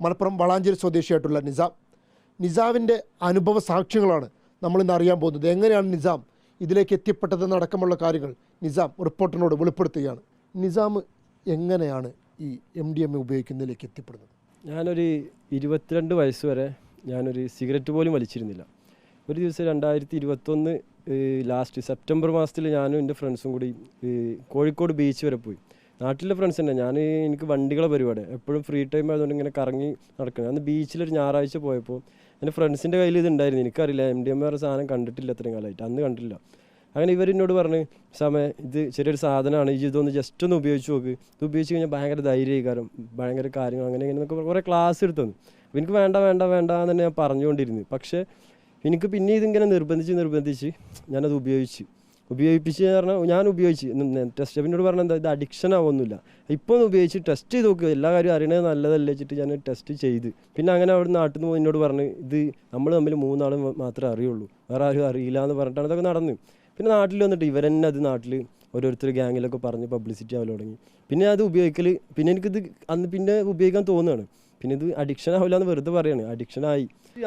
മലപ്പുറം വളാഞ്ചേരി സ്വദേശിയായിട്ടുള്ള നിസാം. നിസാമിന്റെ അനുഭവ സാക്ഷ്യങ്ങളാണ് നമ്മളിന്ന് അറിയാൻ പോകുന്നത്. എങ്ങനെയാണ് നിസാം ഇതിലേക്ക് എത്തിപ്പെട്ടതെന്ന് അടക്കമുള്ള കാര്യങ്ങൾ നിസാം റിപ്പോർട്ടറിനോട് വെളിപ്പെടുത്തുകയാണ്. നിസാം എങ്ങനെയാണ് ഈ എം ഡി എം എ ഉപയോഗിക്കുന്നതിലേക്ക് എത്തിപ്പെടുന്നത്? ഞാനൊരു ഇരുപത്തിരണ്ട് വയസ്സ് വരെ ഞാനൊരു സിഗരറ്റ് പോലും വലിച്ചിരുന്നില്ല. ഒരു ദിവസം രണ്ടായിരത്തി ഇരുപത്തൊന്ന് ലാസ്റ്റ് സെപ്റ്റംബർ മാസത്തിൽ ഞാനും എന്റെ ഫ്രണ്ട്സും കൂടി കോഴിക്കോട് ബീച്ച് വരെ പോയി. നാട്ടിലെ ഫ്രണ്ട്സ് തന്നെ. ഞാൻ എനിക്ക് വണ്ടികളെ പരിപാടി. എപ്പോഴും ഫ്രീ ടൈം ആയതുകൊണ്ട് ഇങ്ങനെ കറങ്ങി നടക്കുന്നത് അന്ന് ബീച്ചിലൊരു ഞായറാഴ്ച പോയപ്പോൾ എന്റെ ഫ്രണ്ട്സിന്റെ കയ്യിൽ ഇതുണ്ടായിരുന്നു എനിക്കറിയില്ല എം ഡി എം ആർ സാധനം കണ്ടിട്ടില്ല അത്രയും കാലമായിട്ട് അന്ന് കണ്ടില്ല. അങ്ങനെ ഇവർ എന്നോട് പറഞ്ഞ് സമയം ഇത് ചെറിയൊരു സാധനമാണ് ഈ ഇതൊന്ന് ജസ്റ്റ് ഒന്ന് ഉപയോഗിച്ച് നോക്ക്. ഇത് ഉപയോഗിച്ച് കഴിഞ്ഞാൽ ഭയങ്കര ധൈര്യകാരം ഭയങ്കര കാര്യങ്ങൾ അങ്ങനെ ഇങ്ങനെ നമുക്ക് കുറേ ക്ലാസ് എടുത്തു തന്നു. എനിക്ക് വേണ്ട വേണ്ട വേണ്ട എന്ന് തന്നെ ഞാൻ പറഞ്ഞുകൊണ്ടിരുന്നു. പക്ഷേ എനിക്ക് പിന്നെ ഇതിങ്ങനെ നിർബന്ധിച്ച് നിർബന്ധിച്ച് ഞാനത് ഉപയോഗിച്ച്. ഉപയോഗിപ്പിച്ച് പറഞ്ഞാൽ ഞാൻ ഉപയോഗിച്ച്. ടെസ്റ്റ് എന്നോട് പറഞ്ഞാൽ എന്താ ഇത് അഡിക്ഷൻ ആവുമൊന്നുമില്ല ഇപ്പോൾ ഒന്ന് ഉപയോഗിച്ച് ടെസ്റ്റ് ചെയ്ത് നോക്കുക എല്ലാ കാര്യവും അറിയണത് നല്ലതല്ലേ വെച്ചിട്ട് ഞാൻ ടെസ്റ്റ് ചെയ്ത്. പിന്നെ അങ്ങനെ അവിടെ നാട്ടിൽ നിന്ന് എന്നോട് പറഞ്ഞു ഇത് നമ്മൾ തമ്മിൽ മൂന്നാളും മാത്രമേ അറിയുള്ളൂ. വേറെ ആരും അറിയില്ല എന്ന് പറഞ്ഞിട്ടാണ് ഇതൊക്കെ നടന്നു. പിന്നെ നാട്ടിൽ വന്നിട്ട് ഇവരെന്നെ അത് നാട്ടിൽ ഓരോരുത്തർ ഗ്യാങ്ങിലൊക്കെ പറഞ്ഞ് പബ്ലിസിറ്റി ആവൽ തുടങ്ങി. പിന്നെ അത് ഉപയോഗിക്കൽ പിന്നെ എനിക്കിത് അന്ന് പിന്നെ ഉപയോഗിക്കാൻ തോന്നുകയാണ് പിന്നെ ഇത് അഡിക്ഷൻ ആവില്ല എന്ന് വെറുതെ പറയാണ്. അഡിക്ഷൻ ആയി.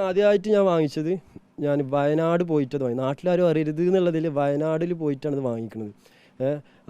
ആദ്യമായിട്ട് ഞാൻ വാങ്ങിച്ചത് ഞാൻ വയനാട് പോയിട്ടത് വാങ്ങി. നാട്ടിലാരും അറിയരുത് എന്നുള്ളതിൽ വയനാടിൽ പോയിട്ടാണ് ഇത് വാങ്ങിക്കുന്നത്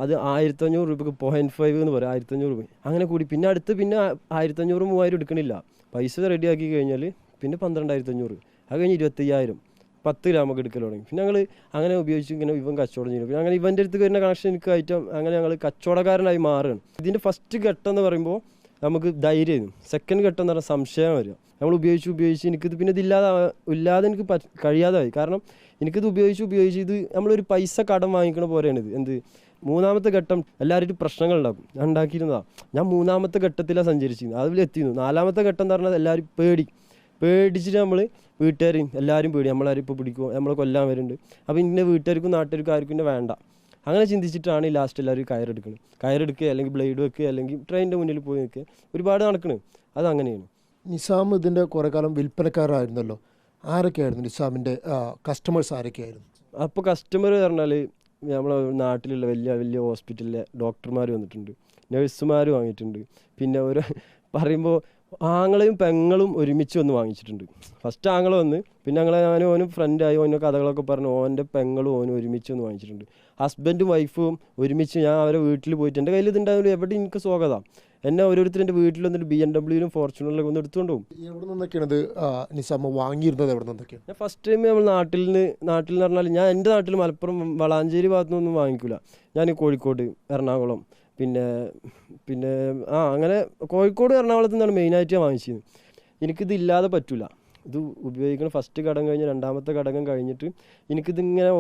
അത് ആയിരത്തഞ്ഞൂറ് രൂപക്ക് പോയിന്റ് ഫൈവ് എന്ന് പറയും. ആയിരത്തഞ്ഞൂറ് രൂപ. അങ്ങനെ കൂടി. പിന്നെ അടുത്ത് പിന്നെ ആയിരത്തഞ്ഞൂറ് മൂവായിരം എടുക്കണില്ല. പൈസ റെഡിയാക്കി കഴിഞ്ഞാൽ പിന്നെ പന്ത്രണ്ടായിരത്തി അഞ്ഞൂറ് അത് കഴിഞ്ഞ് ഇരുപത്തയ്യായിരം. പത്ത് ഗ്രാമൊക്കെ എടുക്കൽ തുടങ്ങി. പിന്നെ ഞങ്ങൾ അങ്ങനെ ഉപയോഗിച്ച് ഇങ്ങനെ ഇവൻ കച്ചവടം ചെയ്യുന്നു പിന്നെ അങ്ങനെ ഇവന്റെ അടുത്ത് വരുന്ന കണക്ഷൻ എനിക്ക് ഐറ്റം അങ്ങനെ ഞങ്ങൾ കച്ചവടക്കാരനായി മാറുകയാണ്. ഇതിന്റെ ഫസ്റ്റ് ഘട്ടം എന്ന് പറയുമ്പോൾ നമുക്ക് ധൈര്യം. സെക്കൻഡ് ഘട്ടം എന്ന് പറഞ്ഞാൽ സംശയം വരിക. നമ്മൾ ഉപയോഗിച്ച് ഉപയോഗിച്ച് എനിക്കിത് പിന്നെ ഇതില്ലാതെ ഇല്ലാതെ എനിക്ക് കഴിയാതായി. കാരണം എനിക്കിത് ഉപയോഗിച്ച് ഉപയോഗിച്ച് ഇത് നമ്മളൊരു പൈസ കടം വാങ്ങിക്കണ പോലെയാണ് ഇത്. എന്ത്? മൂന്നാമത്തെ ഘട്ടം എല്ലാവരും പ്രശ്നങ്ങൾ ഉണ്ടാകും ഞാൻ ഉണ്ടാക്കിയിരുന്നതാണ് ഞാൻ മൂന്നാമത്തെ ഘട്ടത്തിലാണ് സഞ്ചരിച്ചിരുന്നത്. അതിൽ എത്തിയിരുന്നു. നാലാമത്തെ ഘട്ടം എന്ന് പറഞ്ഞാൽ എല്ലാവരും പേടി. പേടിച്ചിട്ട് നമ്മൾ വീട്ടുകാരെയും എല്ലാവരും പേടി. നമ്മളാരും ഇപ്പോൾ പിടിക്കുമോ നമ്മളെ കൊല്ലാൻ വരുന്നുണ്ട്. അപ്പോൾ ഇന്ന വീട്ടുകാർക്കും നാട്ടുകാർക്കും ആർക്കും വേണ്ട. അങ്ങനെ ചിന്തിച്ചിട്ടാണ് ഈ ലാസ്റ്റ് എല്ലാവരും കയറെടുക്കുന്നത് കയറെടുക്കുക അല്ലെങ്കിൽ ബ്ലേഡ് വെക്കുക അല്ലെങ്കിൽ ട്രെയിനിന്റെ മുന്നിൽ പോയി നിൽക്കുക. ഒരുപാട് നടക്കണ്. അത് അങ്ങനെയാണ്. നിസാം ഇതിന്റെ കുറേ കാലം വിൽപ്പനക്കാരായിരുന്നല്ലോ. ആരൊക്കെയായിരുന്നു നിസാമിന്റെ കസ്റ്റമേഴ്സ് ആരൊക്കെയായിരുന്നു? അപ്പോൾ കസ്റ്റമർ പറഞ്ഞാൽ നമ്മളെ നാട്ടിലുള്ള വലിയ വലിയ ഹോസ്പിറ്റലിലെ ഡോക്ടർമാർ വന്നിട്ടുണ്ട്. നഴ്സുമാർ വാങ്ങിയിട്ടുണ്ട്. പിന്നെ ഒരു പറയുമ്പോൾ ആങ്ങളെയും പെങ്ങളും ഒരുമിച്ച് വന്ന് വാങ്ങിച്ചിട്ടുണ്ട്. ഫസ്റ്റ് ആങ്ങൾ വന്ന് പിന്നെ ഞങ്ങളെ ഞാനും ഓനും ഫ്രണ്ടായി ഓനോ കഥകളൊക്കെ പറഞ്ഞു ഓന്റെ പെങ്ങളും ഓനും ഒരുമിച്ച് വന്ന് വാങ്ങിച്ചിട്ടുണ്ട്. ഹസ്ബൻഡും വൈഫും ഒരുമിച്ച് ഞാൻ അവരെ വീട്ടിൽ പോയിട്ട് എന്റെ കയ്യിൽ ഇതുണ്ടായാലും എവിടെ എനിക്ക് സ്വാഗതം. എന്നെ ഓരോരുത്തർ എന്റെ വീട്ടിൽ വന്നിട്ട് ബി എം ഡബ്ല്യൂയിലും ഫോർച്യൂണറിലൊക്കെ ഒന്ന് എടുത്തുകൊണ്ട് പോകും. എവിടെ നിന്നൊക്കെയാണ് വാങ്ങിയിരുന്നത്? എവിടെ നിന്നൊക്കെയാണ്? ഞാൻ ഫസ്റ്റ് ടൈം നമ്മൾ നാട്ടിൽ നിന്ന് നാട്ടിൽ എന്ന് പറഞ്ഞാൽ ഞാൻ എന്റെ നാട്ടിൽ മലപ്പുറം വളാഞ്ചേരി ഭാഗത്തു നിന്നൊന്നും വാങ്ങിക്കില്ല ഞാൻ കോഴിക്കോട് എറണാകുളം പിന്നെ പിന്നെ ആ അങ്ങനെ കോഴിക്കോട് എറണാകുളത്ത് നിന്നാണ് മെയിനായിട്ട് ഞാൻ വാങ്ങിച്ചത്. എനിക്കിത് ഇല്ലാതെ പറ്റില്ല ഇത് ഉപയോഗിക്കണം ഫസ്റ്റ് ഘടകം കഴിഞ്ഞ് രണ്ടാമത്തെ ഘടകം കഴിഞ്ഞിട്ട് എനിക്കിതിങ്ങനെ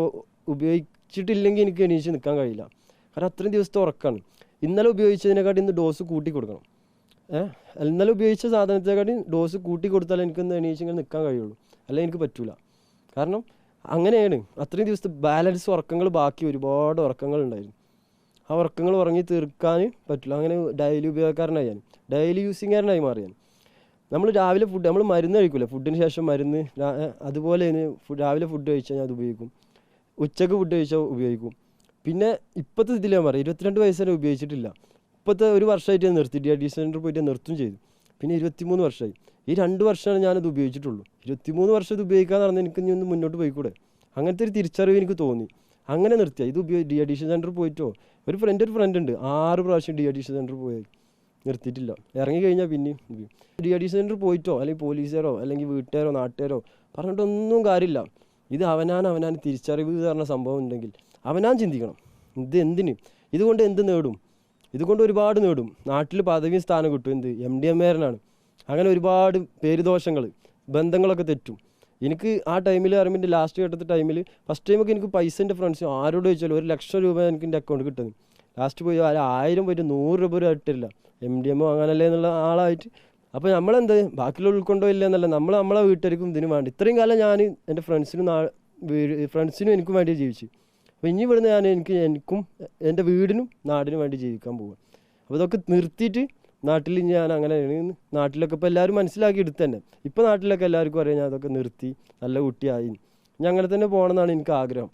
ഉപയോഗിച്ചിട്ടില്ലെങ്കിൽ എനിക്ക് എണീച്ച് നിൽക്കാൻ കഴിയില്ല. കാരണം അത്രയും ദിവസത്തെ ഉറക്കാണ്. ഇന്നലെ ഉപയോഗിച്ചതിനെക്കാട്ടി ഇന്ന് ഡോസ് കൂട്ടി കൊടുക്കണം. ഏഹ് ഇന്നലെ ഉപയോഗിച്ച സാധനത്തെക്കാട്ടി ഡോസ് കൂട്ടി കൊടുത്താലേ എനിക്കൊന്ന് എണീച്ച് ഇങ്ങനെ നിൽക്കാൻ കഴിയുള്ളൂ. അല്ലെങ്കിൽ എനിക്ക് പറ്റില്ല കാരണം അങ്ങനെയാണ്. അത്രയും ദിവസത്തെ ബാലൻസ് ഉറക്കങ്ങൾ ബാക്കി ഒരുപാട് ഉറക്കങ്ങൾ ഉണ്ടായിരുന്നു ആ ഉറക്കങ്ങൾ ഉറങ്ങി തീർക്കാൻ പറ്റില്ല. അങ്ങനെ ഡെയിലി ഉപയോഗക്കാരനായി ഞാൻ. ഡെയിലി യൂസിങ്ങുകാരനായി മാറി ഞാൻ. നമ്മൾ രാവിലെ ഫുഡ് നമ്മൾ മരുന്ന് കഴിക്കില്ല ഫുഡിന് ശേഷം മരുന്ന് അതുപോലെ രാവിലെ ഫുഡ് കഴിച്ചാൽ ഞാൻ അത് ഉപയോഗിക്കും. ഉച്ചയ്ക്ക് ഫുഡ് കഴിച്ചാൽ ഉപയോഗിക്കും. പിന്നെ ഇപ്പോഴത്തെ ഇതിൽ ഞാൻ പറയാം ഇരുപത്തിരണ്ട് വയസ്സ് വരെ ഉപയോഗിച്ചിട്ടില്ല. ഇപ്പോഴത്തെ ഒരു വർഷമായിട്ട് ഞാൻ നിർത്തി ഡി ഡി സെന്ററിൽ പോയിട്ട് നിർത്തും ചെയ്തു. പിന്നെ ഇരുപത്തിമൂന്ന് വർഷമായി. ഈ രണ്ട് വർഷമാണ് ഞാനത് ഉപയോഗിച്ചിട്ടുള്ളൂ. ഇരുപത്തിമൂന്ന് വർഷം ഇത് ഉപയോഗിക്കാൻ നടന്ന് എനിക്ക് ഇനി ഒന്ന് മുന്നോട്ട് പോയിക്കൂടെ? അങ്ങനത്തെ ഒരു തിരിച്ചറിവ് എനിക്ക് തോന്നി. അങ്ങനെ നിർത്തിയ. ഇത് ഉപയോഗിച്ച് ഡി അഡീഷൻ സെന്ററിൽ പോയിട്ടോ? ഒരു ഫ്രണ്ട് ഒരു ഫ്രണ്ട് ഉണ്ട്. ആറ് പ്രാവശ്യം ഡി അഡീഷൻ സെന്ററിൽ പോയി. നിർത്തിയിട്ടില്ല. ഇറങ്ങി കഴിഞ്ഞാൽ പിന്നെയും ഡി അഡീഷൻ സെന്ററിൽ പോയിട്ടോ? അല്ലെങ്കിൽ പോലീസുകാരോ? അല്ലെങ്കിൽ വീട്ടുകാരോ? നാട്ടുകാരോ? പറഞ്ഞിട്ടൊന്നും കാര്യമില്ല. ഇത് അവനാൻ അവനാൻ തിരിച്ചറിവ് എന്ന് പറഞ്ഞ സംഭവം ഉണ്ടെങ്കിൽ അവനാൻ ചിന്തിക്കണം. ഇത് എന്തിന്? ഇതുകൊണ്ട് എന്ത് നേടും? ഇതുകൊണ്ട് ഒരുപാട് നേടും. നാട്ടിൽ പദവിയും സ്ഥാനം കിട്ടും. എന്ത്? എം ഡി എം മേരനാണ് അങ്ങനെ ഒരുപാട് പേരുദോഷങ്ങൾ ബന്ധങ്ങളൊക്കെ തെറ്റും. എനിക്ക് ആ ടൈമിൽ അറിയുമ്പോൾ ലാസ്റ്റ് ഘട്ടത്തെ ടൈമിൽ ഫസ്റ്റ് ടൈമൊക്കെ എനിക്ക് പൈസ എന്റെ ഫ്രണ്ട്സ് ആരോട് ചോദിച്ചാലും ഒരു ലക്ഷം രൂപ എനിക്ക് എന്റെ അക്കൗണ്ട് കിട്ടുന്നത് ലാസ്റ്റ് പോയി ആ ആയിരം പോയിട്ട് നൂറ് രൂപ വരെ ഇട്ടില്ല എം ഡി എമ്മോ അങ്ങനല്ലേ എന്നുള്ള ആളായിട്ട്. അപ്പോൾ നമ്മളെന്ത്? ബാക്കിയുള്ള ഉൾക്കൊണ്ടോ ഇല്ല എന്നല്ല. നമ്മൾ നമ്മളെ വീട്ടുകാർക്കും ഇതിന് വേണ്ടി. ഇത്രയും കാലം ഞാൻ എന്റെ ഫ്രണ്ട്സിനും ഫ്രണ്ട്സിനും എനിക്കും വേണ്ടി ജീവിച്ചു. അപ്പോൾ ഇനി ഇവിടുന്ന് ഞാൻ എനിക്ക് എനിക്കും എന്റെ വീടിനും നാടിനും വേണ്ടി ജീവിക്കാൻ പോവുക അപ്പോൾ ഇതൊക്കെ നിർത്തിയിട്ട് നാട്ടിൽ ഞാൻ അങ്ങനെ നാട്ടിലൊക്കെ ഇപ്പോൾ എല്ലാവരും മനസ്സിലാക്കി എടുത്ത് തന്നെ. ഇപ്പോൾ നാട്ടിലൊക്കെ എല്ലാവർക്കും അറിയാം ഞാൻ അതൊക്കെ നിർത്തി നല്ല കുട്ടിയായി. അങ്ങനെ തന്നെ പോകണമെന്നാണ് എനിക്ക് ആഗ്രഹം.